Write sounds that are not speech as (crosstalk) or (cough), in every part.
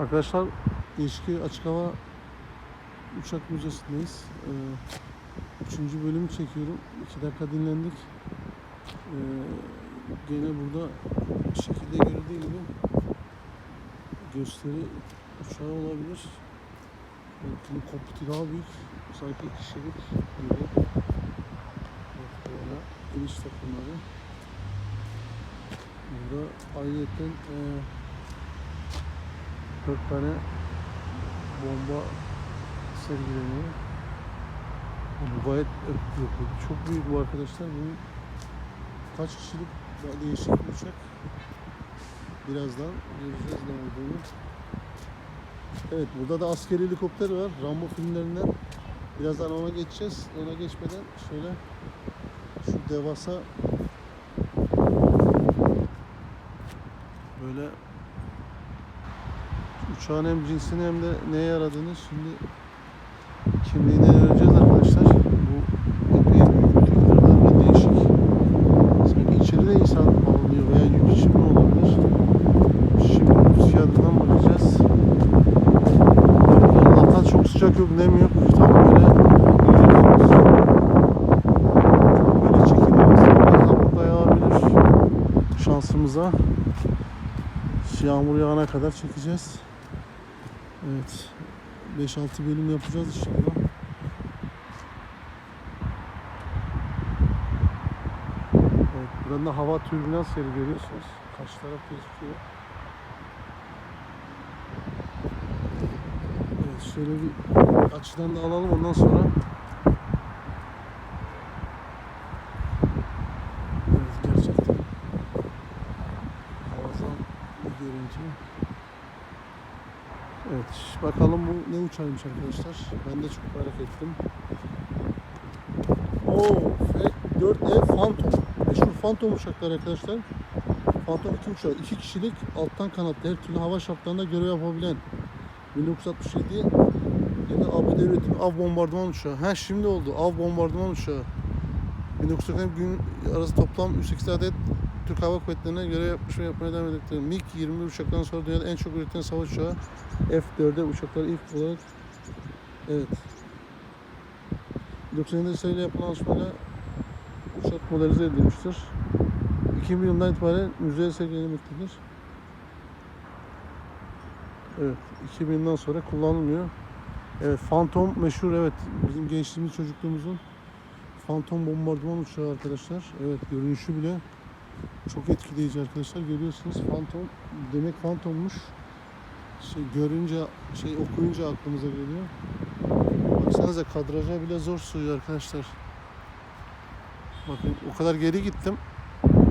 Arkadaşlar İlişki Açık Hava Uçak Müzesi'ndeyiz. Ee, üçüncü bölümü çekiyorum. İki dakika dinlendik. Ee, gene burada şekilde görüldüğü gibi gösteri uçağı olabilir. Bunun kokpiti daha büyük. Sanki kişilik gibi. Böyle iniş takımları. Burada ayrıyeten e, dört tane bomba sergileniyor. Bu gayet yok. Çok büyük bu arkadaşlar. Bu kaç kişilik değişik bir uçak. Birazdan göreceğiz ne olduğunu. Evet burada da askeri helikopter var. Rambo filmlerinden. Birazdan ona geçeceğiz. Ona geçmeden şöyle şu devasa böyle uçağın hem cinsini hem de neye yaradığını şimdi kimliğini öğreneceğiz arkadaşlar. Bu epey büyük tekrardan ve değişik. Sanki içeride insan alınıyor veya yük için mi olabilir? Şimdi fiyatından bakacağız. Allah'tan çok sıcak yok, nem yok. Tam böyle. Şansımıza. Yağmur yağana kadar çekeceğiz. Evet. 5-6 bölüm yapacağız inşallah. Evet, buradan da hava türbülans yeri görüyorsunuz. Kaç taraf gözüküyor. Evet, şöyle bir açıdan da alalım ondan sonra. Evet, gerçekten muazzam bir görüntü. Evet, bakalım bu ne uçağıymış arkadaşlar. Ben de çok merak ettim. Oo, F4E Phantom. Meşhur Phantom uçaklar arkadaşlar. Phantom 2 uçağı. 2 kişilik alttan kanatlı her türlü hava şartlarında görev yapabilen 1967 yine ABD üretimi av bombardıman uçağı. Ha şimdi oldu. Av bombardıman uçağı. 1980 gün arası toplam 108 adet Türk Hava Kuvvetleri'ne görev yapmış ve yapmaya devam edecektir. MiG-21 uçaktan sonra dünyada en çok üretilen savaş uçağı F-4'e uçaklar ilk olarak evet 97 sayıyla yapılan anlaşmayla uçak modelize edilmiştir. 2000 yılından itibaren müzeye sergilenmektedir. Evet, 2000 yılından sonra kullanılmıyor. Evet, Phantom meşhur evet bizim gençliğimiz çocukluğumuzun Phantom bombardıman uçağı arkadaşlar. Evet, görünüşü bile çok etkileyici arkadaşlar. Görüyorsunuz Phantom demek Phantom'muş. Şey görünce şey okuyunca aklımıza geliyor. Baksanıza kadraja bile zor sığıyor arkadaşlar. Bakın o kadar geri gittim.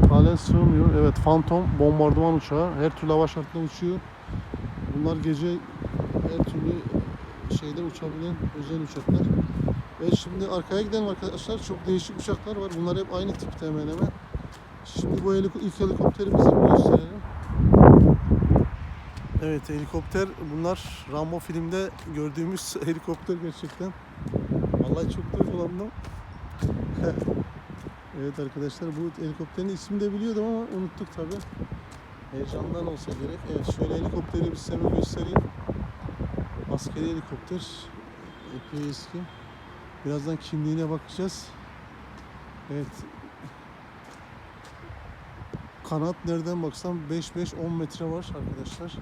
Halen sığmıyor. Evet Phantom bombardıman uçağı. Her türlü hava şartında uçuyor. Bunlar gece her türlü şeyde uçabilen özel uçaklar. Ve şimdi arkaya giden arkadaşlar çok değişik uçaklar var. Bunlar hep aynı tipte hemen hemen. Şimdi bu heliko- ilk helikopterimizi gösterelim. Evet helikopter bunlar Rambo filmde gördüğümüz (laughs) helikopter gerçekten. Vallahi çok duygulandım. (laughs) evet arkadaşlar bu helikopterin ismini de biliyordum ama unuttuk tabi. Heyecandan olsa gerek. Evet şöyle helikopteri bir size göstereyim. Askeri helikopter. Epey eski. Birazdan kimliğine bakacağız. Evet. Kanat nereden baksam 5-5-10 metre var arkadaşlar.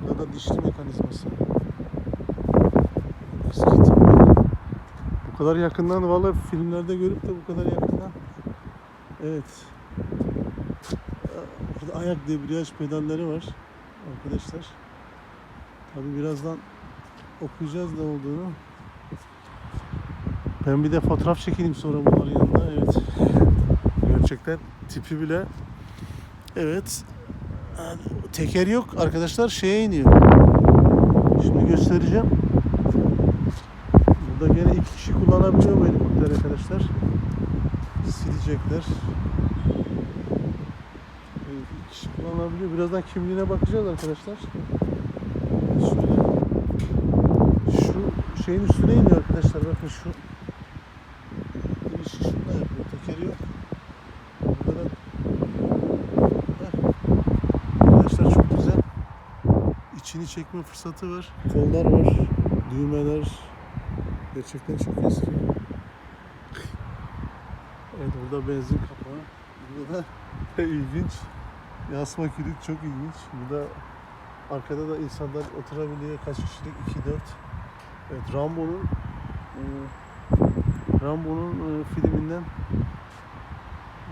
Burada da dişli mekanizması. Bu kadar yakından vallahi filmlerde görüp de bu kadar yakından. Evet. Burada ayak debriyaj pedalleri var arkadaşlar. Tabi birazdan okuyacağız ne olduğunu. Ben bir de fotoğraf çekeyim sonra bunların yanında. Evet. Gerçekten tipi bile. Evet. Teker yok arkadaşlar şeye iniyor. Şimdi göstereceğim. Burada gene iki kişi kullanabiliyor bu helikopter arkadaşlar. Silecekler. Evet, iki kişi kullanabiliyor. Birazdan kimliğine bakacağız arkadaşlar. Şu şeyin üstüne iniyor arkadaşlar. Bakın şu inişi şunda yapıyor. Tekeri yok. Burada da Heh. Arkadaşlar çok güzel. İçini çekme fırsatı var. Kollar var. Düğmeler. Gerçekten çok eski. Evet burada benzin kapağı. Burada da ilginç. Yasma kilit çok ilginç. Burada arkada da insanlar oturabiliyor. Kaç kişilik? 2-4. Evet Rambo'nun e, Rambo'nun e, filminden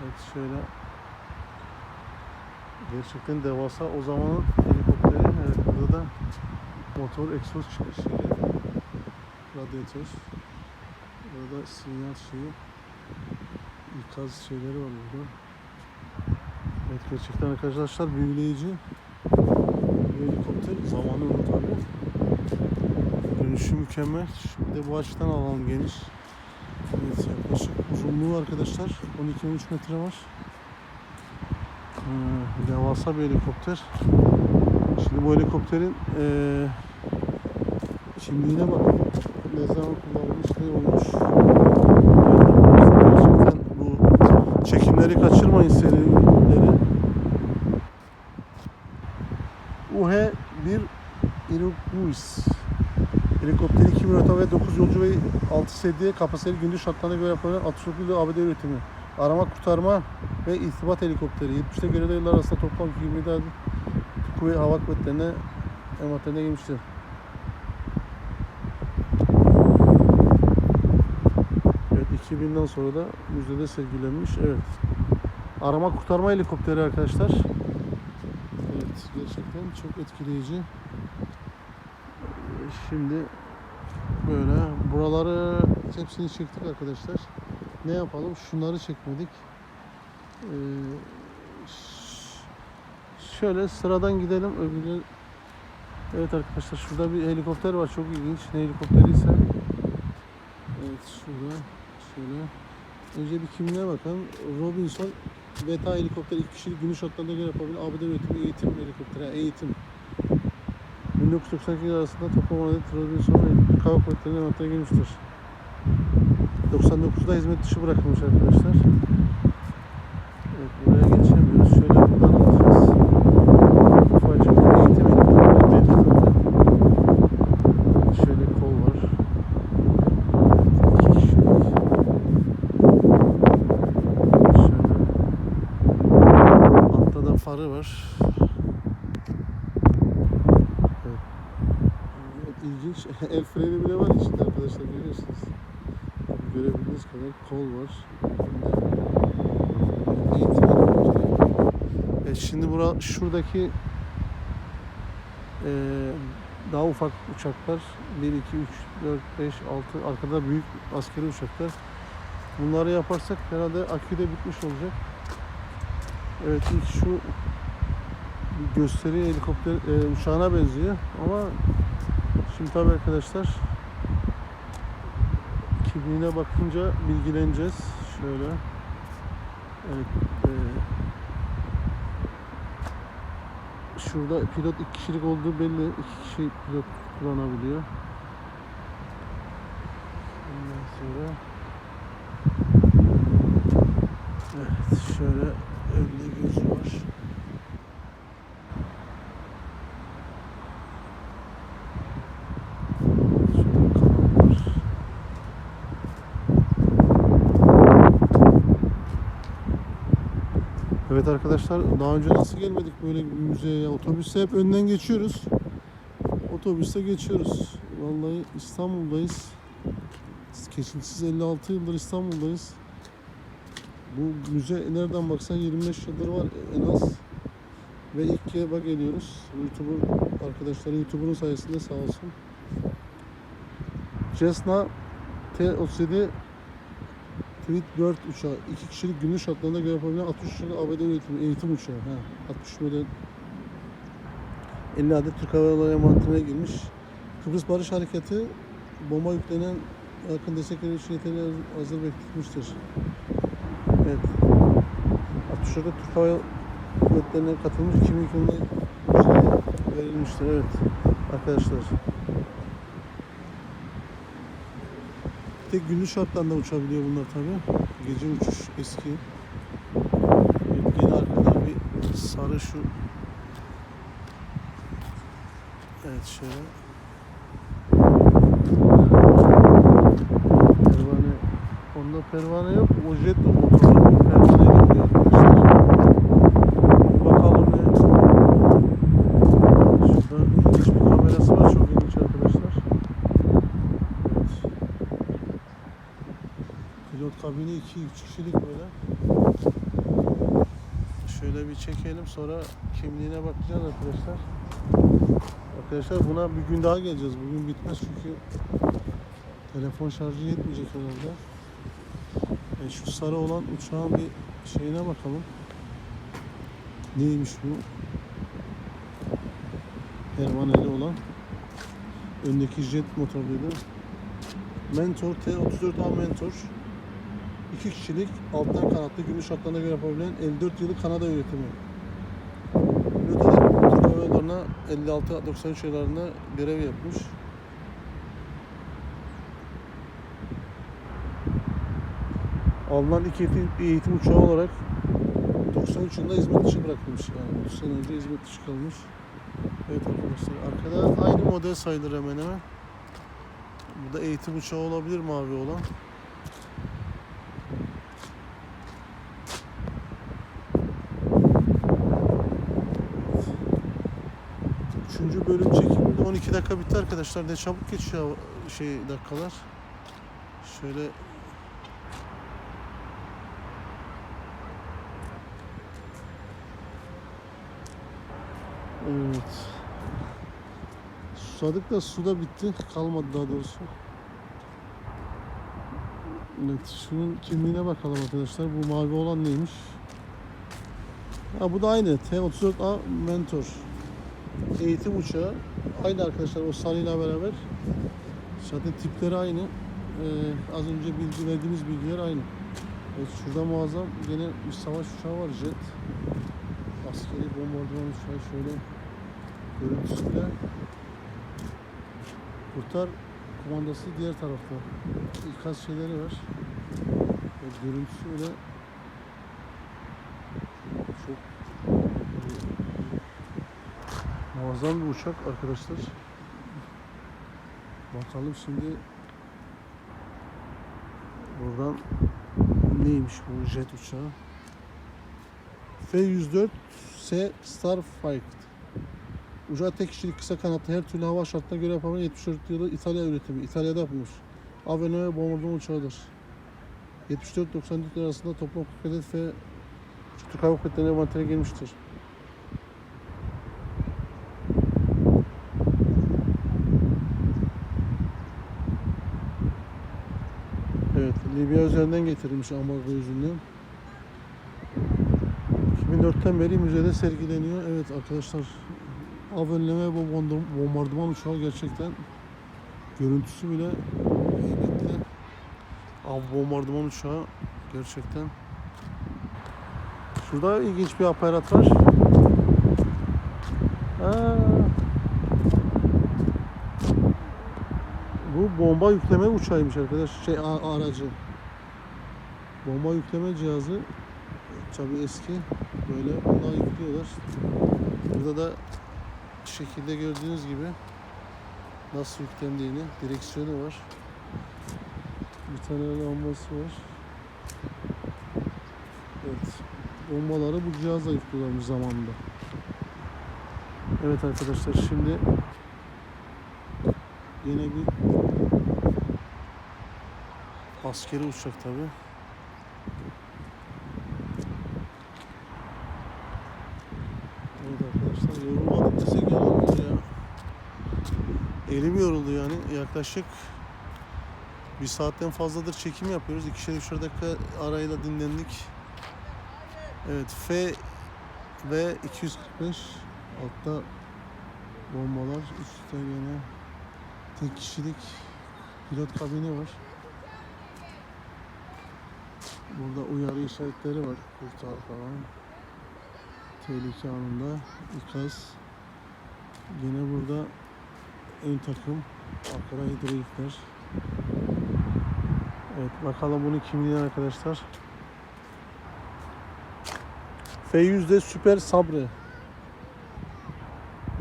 Evet şöyle gerçekten devasa o zamanın burada da motor egzoz çıkışı radyatör. Burada sinyal şeyi ikaz şeyleri var burada. Evet gerçekten arkadaşlar büyüleyici. Bir helikopter zamanı tabi dönüşü mükemmel. Şimdi de bu açıdan alalım geniş. Evet yaklaşık uzunluğu arkadaşlar 12-13 metre var. Hmm, devasa bir helikopter. Şimdi bu helikopterin eee kimliğine bakın. Ne zaman kullanılmış, ne olmuş. Gerçekten bu çekimleri kaçırmayın serileri. UH-1 Iroquois Helikopter 2 pilota ve 9 yolcu ve 6 sedye kapasiteli gündüz şartlarına göre yapılan atış ile ABD üretimi. Arama kurtarma ve irtibat helikopteri. 70'te görevli yıllar arasında toplam 27 adet kuvvet hava kuvvetlerine envanterine girmiştir. Evet 2000'den sonra da müzede sergilenmiş. Evet. Arama kurtarma helikopteri arkadaşlar. Evet gerçekten çok etkileyici. Ee, Şimdi böyle buraları hepsini çektik arkadaşlar. Ne yapalım? Şunları çekmedik. Ee, şöyle sıradan gidelim. Öbürü Evet arkadaşlar şurada bir helikopter var çok ilginç. Ne helikopteri ise. Evet şurada şöyle. Önce bir kimliğe bakalım. Robinson Beta helikopter iki kişilik günlük şartlarında göre yapabilen ABD üretimi eğitim helikopteri. Yani eğitim. 1992 arasında toplam adet Robinson Hava Kuvvetleri'ne envantere girmiştir. 99'da hizmet dışı bırakılmış arkadaşlar. Evet buraya geçemiyoruz. Şöyle buradan alacağız. Ufacık bir eğitim helikopteri belli zaten. Şöyle kol var. İki kişilik. Şöyle. Altta da farı var. Evet. İlginç. (laughs) El freni bile var içinde arkadaşlar görüyorsunuz. Görebildiğiniz kadar kol var. Evet, şimdi bura, şuradaki eee, daha ufak uçaklar 1, 2, 3, 4, 5, 6 arkada büyük askeri uçaklar. Bunları yaparsak herhalde akü de bitmiş olacak. Evet ilk şu gösteri helikopter e, uçağına benziyor ama şimdi tabii arkadaşlar kimliğine bakınca bilgileneceğiz. Şöyle. Evet. e, şurada pilot iki kişilik olduğu belli. İki kişi pilot kullanabiliyor. Ondan sonra Evet şöyle önde gözü var. Evet arkadaşlar daha önce nasıl gelmedik böyle bir müzeye ya? Otobüste hep önden geçiyoruz. Otobüste geçiyoruz. Vallahi İstanbul'dayız. Kesintisiz 56 yıldır İstanbul'dayız. Bu müze nereden baksan 25 yıldır var en az. Ve ilk kez geliyoruz. YouTuber arkadaşları YouTuber'ın sayesinde sağ olsun. Cessna T-37 Tweetbird uçağı. iki kişilik günlük şartlarında göre yapabilen 63 kişilik ABD üretimi eğitim uçağı. Ha, 60 model 50 adet Türk Hava Yolları envanterine girmiş. Kıbrıs Barış Harekatı bomba yüklenen yakın destekleri için yeterli hazır bekletmiştir. Evet. 64'te Türk Hava Kuvvetleri'ne katılmış 2002 yılında şey verilmiştir. Evet arkadaşlar. Tek günlük şartlarında uçabiliyor bunlar tabi. Gece uçuş eski. Yine arkada bir sarı şu Evet şöyle. Pervane. Onda pervane yok. O jet motoru. Pervane yok. Bakalım ne. Şurada ilginç bir kamerası var. Çok ilginç arkadaşlar. Evet. Kabini 2-3 kişilik böyle. Şöyle bir çekelim sonra kimliğine bakacağız arkadaşlar. Arkadaşlar buna bir gün daha geleceğiz. Bugün bitmez çünkü telefon şarjı yetmeyecek herhalde. E şu sarı olan uçağın bir şeyine bakalım. Neymiş bu? Pervaneli olan. Öndeki jet motorluydu. Mentor T34A Mentor. İki kişilik alttan kanatlı gümüş hatlarına göre yapabilen 54 yılı Kanada üretimi. Olarak Türk Hava Yolları'na 56-93 yıllarında görev yapmış. Alınan ilk eğitim, eğitim uçağı olarak 93 yılında hizmet dışı bırakılmış. Yani 30 sene önce hizmet dışı kalmış. Evet arkadaşlar arkada aynı model sayılır hemen hemen. Bu da eğitim uçağı olabilir mavi olan. Üçüncü bölüm çekiminde 12 dakika bitti arkadaşlar. Ne çabuk geçiyor şey dakikalar. Şöyle Evet. Susadık da suda bitti. Kalmadı daha doğrusu. Evet, şunun kimliğine bakalım arkadaşlar. Bu mavi olan neymiş? Ha bu da aynı. T34A Mentor. Eğitim uçağı. Aynı arkadaşlar o sarıyla beraber. Zaten tipleri aynı. Ee, az önce bilgi verdiğimiz bilgiler aynı. Evet, şurada muazzam yine bir savaş uçağı var jet. Askeri bombardıman uçağı şöyle görüntüsüyle. Kurtar kumandası diğer tarafta. İkaz şeyleri var. Evet, görüntüsü öyle çok muazzam bir uçak arkadaşlar. Bakalım şimdi buradan neymiş bu jet uçağı? F-104 S Starfighter. Uçağı tek kişilik kısa kanatlı her türlü hava şartına göre yapabilen 74 yılı İtalya üretimi. İtalya'da yapılmış. AVN ve bombardıman uçağıdır. 74-94 arasında toplam 40 adet ve Türk Hava Kuvvetleri'ne envantere girmiştir. Evet, Libya üzerinden getirilmiş ambargo yüzünden. 2004'ten beri müzede sergileniyor. Evet arkadaşlar, av önleme ve bombardı- bombardıman uçağı gerçekten görüntüsü bile heybetli. Av bombardıman uçağı gerçekten. Şurada ilginç bir aparat var. Aa, bu bomba yükleme uçağıymış arkadaş. Şey aracı. Bomba yükleme cihazı. Tabi eski. Böyle bundan yüklüyorlar. Burada da şekilde gördüğünüz gibi nasıl yüklendiğini, direksiyonu var. Bir tane lambası var. Evet. Bombaları bu cihazla yüklüyorlarmış zamanında. Evet arkadaşlar şimdi yine bir askeri uçak tabi. Evet arkadaşlar yorulmadık desek yalan olur ya. Elim yoruldu yani yaklaşık bir saatten fazladır çekim yapıyoruz. İkişer üçer dakika arayla dinlendik. Evet F ve 245 altta bombalar üstte yine tek kişilik pilot kabini var. Burada uyarı işaretleri var. Kurtar falan. Tehlike anında ikaz. Yine burada ön takım. Arkada hidrolikler. Evet bakalım bunun kimliği arkadaşlar. F100'de Süper Sabre.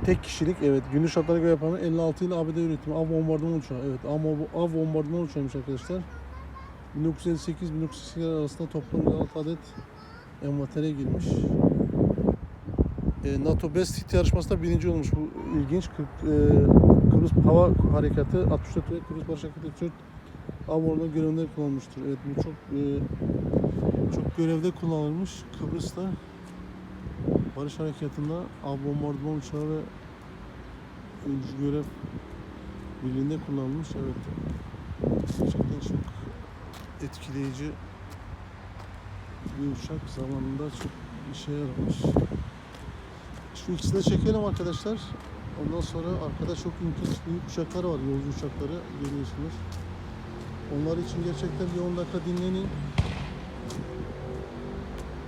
tek kişilik evet günlük şartlara göre yapan 56 yıl ABD üretimi av bombardıman uçağı. Evet av, av, bombardıman uçağıymış arkadaşlar. 1958-1980 arasında toplam 16 adet envantere girmiş. E, NATO Best Hit yarışmasında birinci olmuş. Bu ilginç. E, Kıbrıs Hava Harekatı 64 ve Kıbrıs Barış Harekatı 34 av orada görevinde kullanılmıştır. Evet bu çok e, çok görevde kullanılmış. Kıbrıs'ta Barış Harekatı'nda av bombardıman uçağı ve öncü görev birliğinde kullanılmış. Evet. Gerçekten çok etkileyici bir uçak zamanında çok işe yaramış. Şu ikisini çekelim arkadaşlar. Ondan sonra arkada çok ilginç büyük uçaklar var. Yolcu uçakları görüyorsunuz. Onlar için gerçekten bir 10 dakika dinlenin.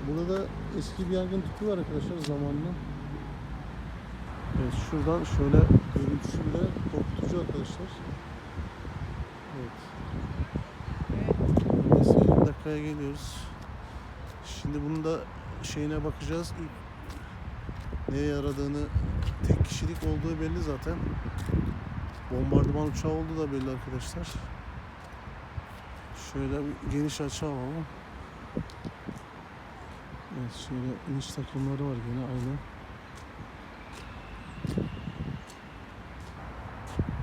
Burada da eski bir yangın tüpü var arkadaşlar zamanında. Evet şuradan şöyle görüntüsü bile korkutucu arkadaşlar. Evet. Neyse 20 dakikaya geliyoruz. Şimdi bunun da şeyine bakacağız. İlk neye yaradığını tek kişilik olduğu belli zaten. Bombardıman uçağı olduğu da belli arkadaşlar. Şöyle bir geniş açı alalım. Evet şöyle iniş takımları var gene aynı.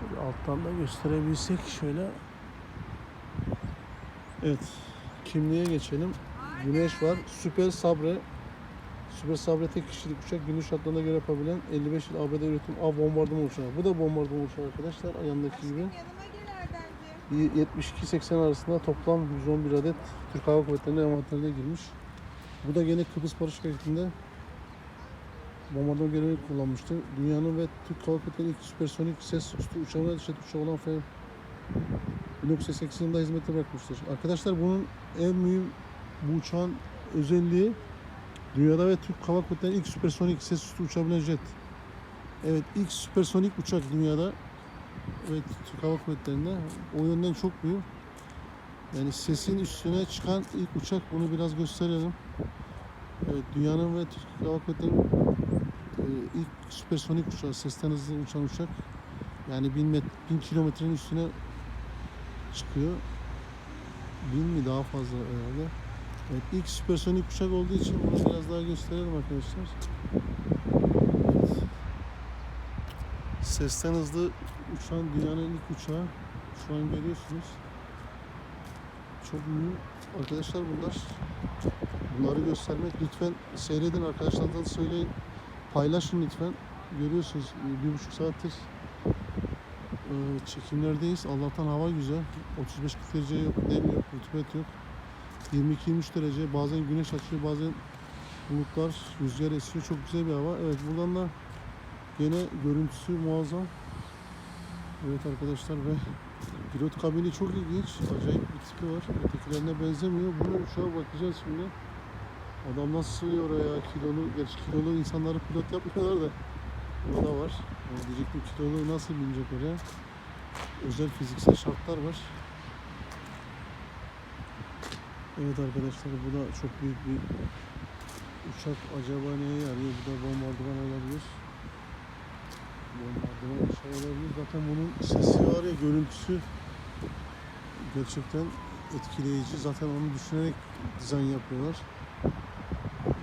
Böyle alttan da gösterebilsek şöyle. Evet kimliğe geçelim. Güneş var. Süper Sabre. Süper Sabre tek kişilik uçak günlük şartlarına göre yapabilen 55 yıl ABD üretim av bombardıman uçağı. Bu da bombardıman uçağı arkadaşlar. Yanındaki gibi. Yanıma gel Erdemciğim. 72-80 arasında toplam 111 adet Türk Hava Kuvvetleri'ne envanterine girmiş. Bu da gene Kıbrıs Barış Harekatı'nda bombardıman görevi kullanmıştı. Dünyanın ve Türk Hava Kuvvetleri'nin ilk süpersonik ses üstü uçağına dışarı uçağı olan F 1988 yılında hizmete bırakmıştır. Arkadaşlar bunun en mühim bu uçağın özelliği dünyada ve Türk Hava Kuvvetleri'nin ilk süpersonik ses üstü uçabilen jet. Evet ilk süpersonik uçak dünyada Evet, Türk Hava Kuvvetleri'nde o yönden çok büyük. Yani sesin üstüne çıkan ilk uçak bunu biraz gösterelim. Evet, dünyanın ve Türk Hava Kuvvetleri'nin e, ilk süpersonik uçağı, sesten hızlı uçan uçak. Yani 1000, met, 1000 kilometrenin üstüne çıkıyor. 1000 mi daha fazla herhalde. Evet, ilk süpersonik uçak olduğu için bunu biraz daha gösterelim arkadaşlar. Sesten hızlı uçan dünyanın ilk uçağı. Şu an görüyorsunuz. Çok mühim. Arkadaşlar bunlar. Bunları göstermek lütfen seyredin arkadaşlardan söyleyin. Paylaşın lütfen. Görüyorsunuz bir buçuk saattir e, çekimlerdeyiz. Allah'tan hava güzel. 35-40 derece yok, nem yok, rutubet yok. 22-23 derece. Bazen güneş açıyor, bazen bulutlar, rüzgar esiyor. Çok güzel bir hava. Evet buradan da Gene görüntüsü muazzam. Evet arkadaşlar ve pilot kabini çok ilginç. Acayip bir tipi var. Ötekilerine benzemiyor. Bunun uçağa bakacağız şimdi. Adam nasıl sığıyor oraya kilolu, gerçi kilolu insanları pilot yapmıyorlar da o da var. Diyecektim kilolu nasıl binecek oraya? Özel fiziksel şartlar var. Evet arkadaşlar bu da çok büyük bir uçak. Acaba neye yarıyor? Bu da bombardıman olabilir bombardıman şey olabilir. Zaten bunun sesi var ya görüntüsü gerçekten etkileyici. Zaten onu düşünerek dizayn yapıyorlar.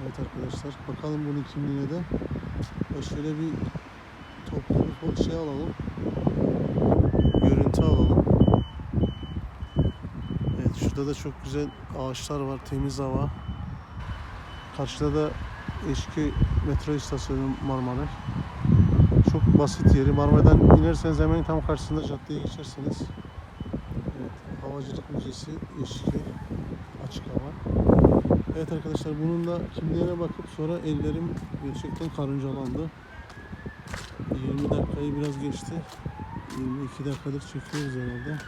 Evet arkadaşlar bakalım bunun kimliğine de. Şöyle bir toplu bir şey alalım. Görüntü alalım. Evet şurada da çok güzel ağaçlar var. Temiz hava. Karşıda da eski metro istasyonu Marmaray çok basit yeri. Marmara'dan inerseniz hemen tam karşısında caddeye geçerseniz. Evet, Havacılık Müzesi, Yeşilköy, açık hava. Evet arkadaşlar bunun da kimliğine bakıp sonra ellerim gerçekten karıncalandı. 20 dakikayı biraz geçti. 22 dakikadır çekiyoruz herhalde.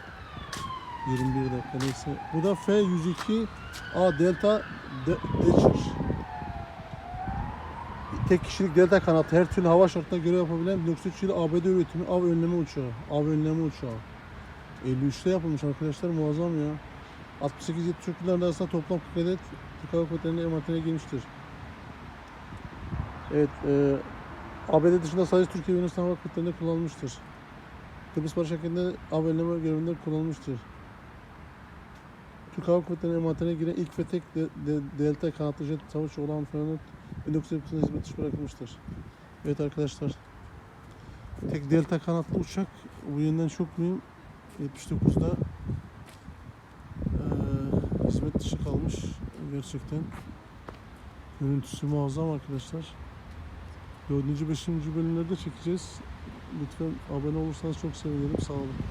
21 dakika neyse. Bu da F102 A Delta De- tek kişilik delta kanatı her türlü hava şartına göre yapabilen 1903 yılı ABD üretimi av önleme uçağı. Av önleme uçağı. 53'te yapılmış arkadaşlar muazzam ya. 68-74 yıllar arasında toplam 40 adet Türk Hava Kuvvetleri'nin envanterine girmiştir. Evet, e, ABD dışında sadece Türkiye ve Yunanistan Hava Kuvvetleri'nde kullanılmıştır. Kıbrıs Barış Harekatı'nda av elleme görevinde kullanılmıştır. Türk Hava Kuvvetleri'nin envanterine giren ilk ve tek de, de, delta kanatlı jet savaş olan Fernand 1970'de hizmet dışı bırakılmıştır. Evet arkadaşlar. Tek delta kanatlı uçak bu yönden çok mühim. 79'da eee hizmet dışı kalmış gerçekten. Görüntüsü muazzam arkadaşlar. 4. 5. bölümlerde çekeceğiz. Lütfen abone olursanız çok sevinirim. Sağ olun.